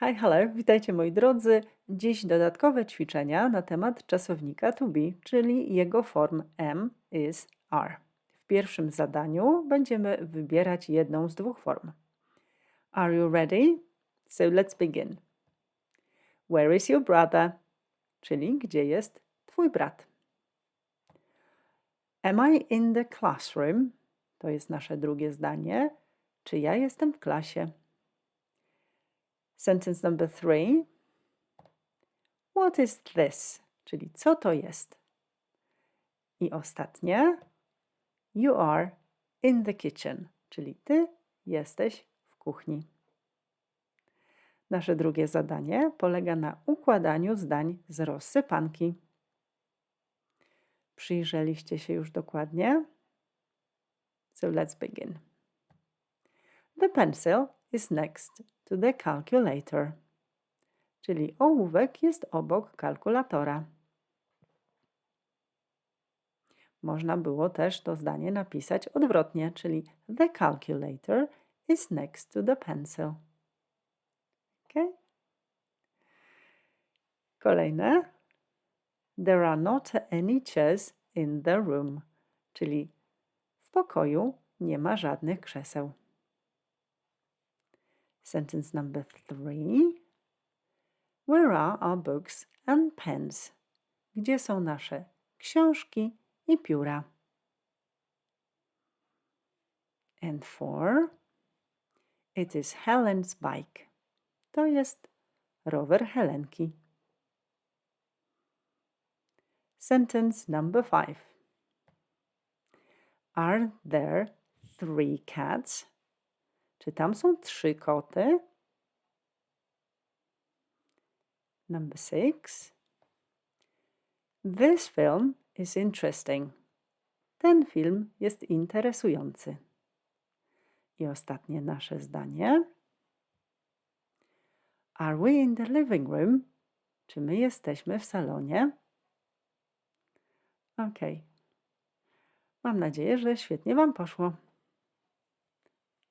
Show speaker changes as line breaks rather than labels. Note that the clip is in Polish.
Hi, hello, witajcie moi drodzy. Dziś dodatkowe ćwiczenia na temat czasownika to be, czyli jego form am, is, are. W pierwszym zadaniu będziemy wybierać jedną z dwóch form. Are you ready? So let's begin. Where is your brother? Czyli gdzie jest twój brat? Am I in the classroom? To jest nasze drugie zdanie. Czy ja jestem w klasie? Sentence number three. What is this? Czyli co to jest? I ostatnie. You are in the kitchen, czyli ty jesteś w kuchni. Nasze drugie zadanie polega na układaniu zdań z rozsypanki. Przyjrzeliście się już dokładnie? So let's begin. The pencil is next to the calculator, czyli ołówek jest obok kalkulatora. Można było też to zdanie napisać odwrotnie, czyli the calculator is next to the pencil. Okay? Kolejne. There are not any chairs in the room, czyli w pokoju nie ma żadnych krzeseł. Sentence number three. Where are our books and pens? Gdzie są nasze książki i pióra? And four. It is Helen's bike. To jest rower Helenki. Sentence number five. Are there three cats? Czy tam są trzy koty? Number six. This film is interesting. Ten film jest interesujący. I ostatnie nasze zdanie. Are we in the living room? Czy my jesteśmy w salonie? Ok. Mam nadzieję, że świetnie Wam poszło.